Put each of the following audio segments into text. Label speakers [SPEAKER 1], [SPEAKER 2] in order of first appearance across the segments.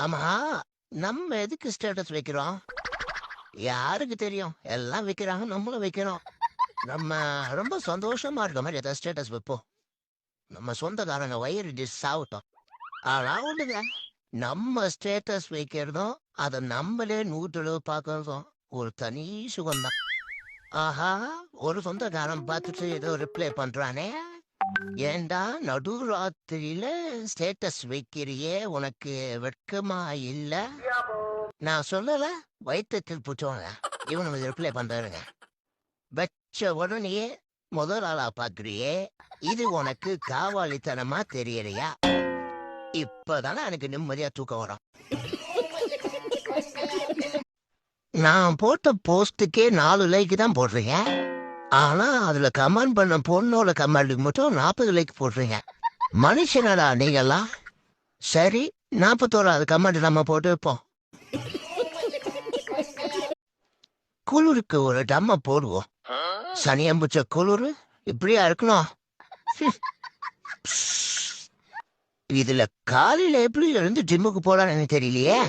[SPEAKER 1] ஆமா நம்ம எதுக்கு ஸ்டேட்டஸ் வைக்கிறோம்? யாருக்கு தெரியும்? எல்லாம் வைக்கிறாங்க நம்மளும் வைக்கிறோம் நம்ம ரொம்ப சந்தோஷமா இருக்க மாதிரி ஏதாவது ஸ்டேட்டஸ் வைப்போம். நம்ம சொந்தக்காரங்க வயிறு டிஸ் ஆகட்டும் ஆனா ஒண்ணுங்க நம்ம ஸ்டேட்டஸ் வைக்கிறதும் அதை நம்மளே நூற்றளவு பார்க்கறதும் ஒரு தனி சுகம்தான். ஆஹா ஒரு சொந்தக்காரன் பார்த்துட்டு ஏதோ ரிப்ளை பண்றானே. ஏண்டா நடு ராத்திரியில ஸ்டேட்டஸ் வைக்கிறியே? உனக்கு வெட்கமா இல்ல? நான் சொல்லல வயிற்றுத்தில் புற்றோங்க இவனுக்கு ரிப்ளை பண்றாருங்க. வச்ச உடனே முதல் ஆளா பாக்குறியே? இது உனக்கு காவாலித்தனமா தெரியலையா? இப்பதானே எனக்கு நிம்மதியா தூக்கம் வரும். நான் போட்ட போஸ்டுக்கே நாலு லைக்கு தான் போடுறீங்க. ஆனா அதுல கமெண்ட் பண்ண பொண்ணோட கமெண்ட்டுக்கு மட்டும் நாற்பது லைக் போடுறீங்க மனுஷனடா நீங்கெல்லாம். சரி நாற்பத்தோராது கமெண்ட் நம்ம போட்டு வைப்போம். குளிருக்கு ஒரு டம்ம போடுவோம். சனியம்புச்ச குளிர் இப்படியா இருக்கணும். இதுல காலையில எப்படி இருந்து ஜிம்முக்கு போலான்னு எனக்கு தெரியலையே.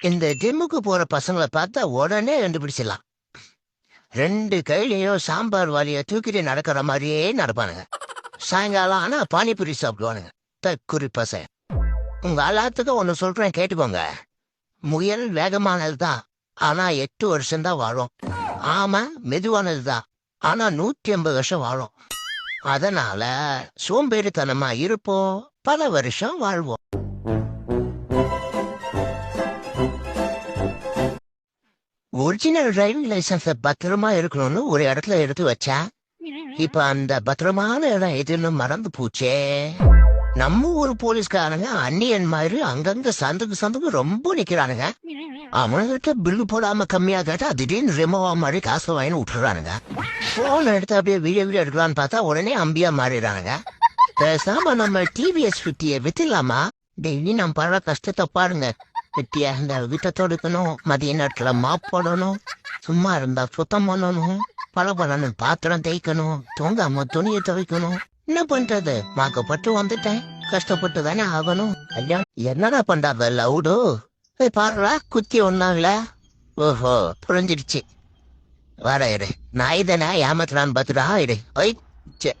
[SPEAKER 1] இந்த ஜிம்முக்கு போற பசங்களை பார்த்தா உடனே கண்டுபிடிச்சிடலாம். ரெண்டு கையிலையும் சாம்பார் வாலிய தூக்கிட்டு நடக்கிற மாதிரியே நடப்பானுங்க. சாயங்காலம் ஆனா பானிபூரி சாப்பிடுவானுங்க. தக்குறி பசங்க உங்க எல்லாத்துக்கும் ஒன்று சொல்றேன் கேட்டுக்கோங்க. முயல் வேகமானது தான் ஆனா எட்டு வருஷம் தான் வாழும். ஆமா மெதுவானது தான் ஆனா நூத்தி ஐம்பது வருஷம் வாழும். அதனால சோம்பேறித்தனமா இருப்போம் பல வருஷம் வாழ்வோம். ஒரிஜினல் டிரைவிங் லைசன்ஸ பத்திரமா இருக்கணும்னு ஒரு இடத்துல எடுத்து வச்சா? இப்ப அந்த பத்திரமான இடம் எதுன்னு மறந்து போச்சே. நம்ம ஊர் போலீஸ்காரங்க அந்நியன் மாதிரி அங்கங்க சந்துக்கு சந்துக்கு ரொம்ப நிக்கிறானுங்க. அவனுங்கிட்ட பில்லு போடாம கம்மியா கேட்டா திடீர்னு ரிமோவா மாதிரி காசு வாங்கி விட்டுறானுங்க. போன் எடுத்து அப்படியே வீடியோ வீடியோ எடுக்கலான்னு பார்த்தா உடனே அம்பியா மாறிடுறானுங்க. பேசாம நம்ம டிவிஎஸ் ஃபிஃப்டியை வித்துலாமா டெய்லி நம்ம படுற கஷ்டத்தை பாருங்க. வெட்டியா இருந்தா வீட்டை தொடுக்கணும் மதிய நேரத்துல மாப் போடணும் சும்மா இருந்தா சுத்தம் பண்ணணும் பல பலன்னு பாத்திரம் தேய்க்கணும் தூங்காம துணியை துவைக்கணும். என்ன பண்றது? மாக்கப்பட்டு வந்துட்டேன். கஷ்டப்பட்டு தானே ஆகணும். ஐயா என்னடா பண்றாத லவுடு? பாருடா குத்தி ஒன்னாங்கள ஓஹோ புரிஞ்சிடுச்சு வர இரு. நான் தானே ஏமாத்துறான்னு பார்த்துடா இரு. ஒய் சே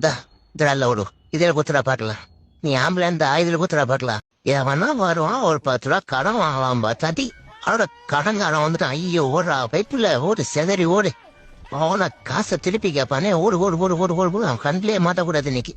[SPEAKER 1] தா இதா லவுடு. இதில் குத்துறா பார்க்கலாம். நீ ஆம்பளை இந்த இதில் குத்துறா பார்க்கலாம். எவனா வருவான் ஒரு பத்து ரூபா கடன் வாங்கலாம் தட்டி அவனோட கடன்காரன் வந்துட்டான். ஐயோ ஓடுறா பைப்புல ஓடு செதறி ஓடு. அவனை காசை திருப்பி கேட்பானே ஓடு ஓடு ஓடு ஓடு ஓடு ஓடு. அவன் கண்ணிலே மாட்டக்கூடாது இன்னைக்கு.